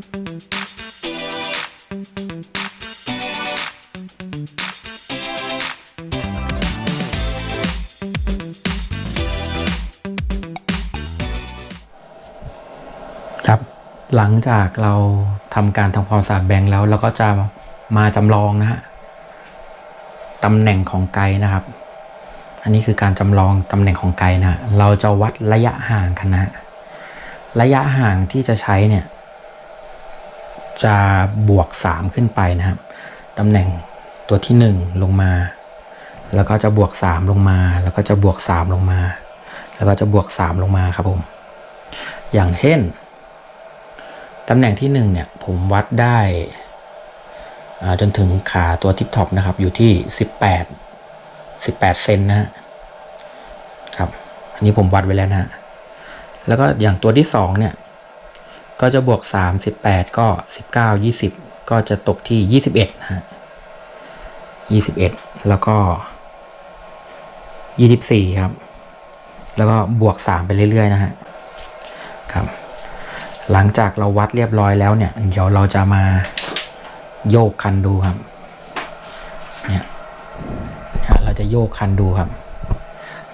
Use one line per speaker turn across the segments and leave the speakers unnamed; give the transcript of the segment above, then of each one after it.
ครับหลังจากเราทำการทำความสะอาดแบงค์แล้วเราก็จะมาจำลองนะฮะตำแหน่งของไกนะครับ อันนี้คือการจำลองตำแหน่งของไกนะเราจะวัดระยะห่างกันนะระยะห่างที่จะใช้เนี่ย จะบวก 3 ขึ้นไปนะครับตำแหน่งตัวที่ 1 ลงมา แล้วก็จะบวก 3 ลงมา แล้วก็จะบวก 3 ลงมา แล้วก็จะบวก 3 ลงมาครับผม อย่างเช่นตำแหน่งที่ 1 เนี่ย ผมวัดได้จนถึงขาตัวทิปท็อปนะครับ อยู่ที่ 18 18 เซนนะฮะครับ อันนี้ผมวัดไว้แล้วนะฮะแล้วก็อย่างตัวที่ 2 เนี่ย ก็จะบวก 3 18 ก็ 19 20 ก็จะตกที่ 21นะฮะ21 แล้วก็ 24 ครับ แล้วก็บวก 3 ไปเรื่อยๆ นะฮะครับ หลังจากเราวัดเรียบร้อยแล้วเนี่ย เดี๋ยวเราจะมาโยกคันดูครับ เนี่ยเราจะโยกคันดูครับ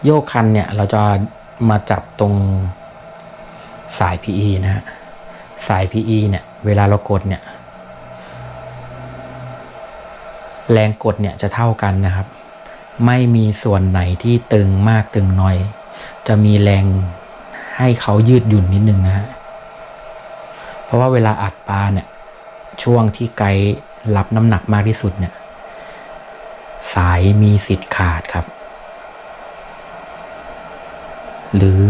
โยกคันเนี่ยเราจะมาจับตรงสาย PE นะฮะ สาย PE เนี่ย เวลาเรากดเนี่ย แรงกดเนี่ยจะเท่ากันนะครับ ไม่มีส่วนไหนที่ตึงมากตึงน้อย จะมีแรงให้เขายืดหยุ่นนิดนึงนะฮะ เพราะว่าเวลาอัดปลาเนี่ย ช่วงที่ไกด์รับน้ำหนักมากที่สุดเนี่ย สายมีสิทธิ์ขาดครับ หรือ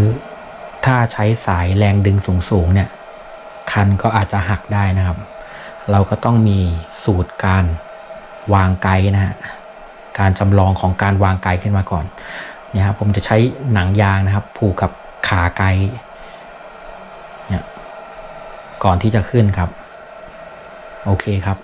ถ้าใช้สายแรงดึงสูงๆเนี่ย คันก็อาจจะหักได้นะครับ เราก็ต้องมีสูตรการวางไกด์นะฮะการจำลองของการวางไกด์ขึ้นมาก่อนเนี่ยครับผมจะใช้หนังยางนะครับ ผูกกับขาไกด์เนี่ยก่อนที่จะขึ้นครับ โอเคครับ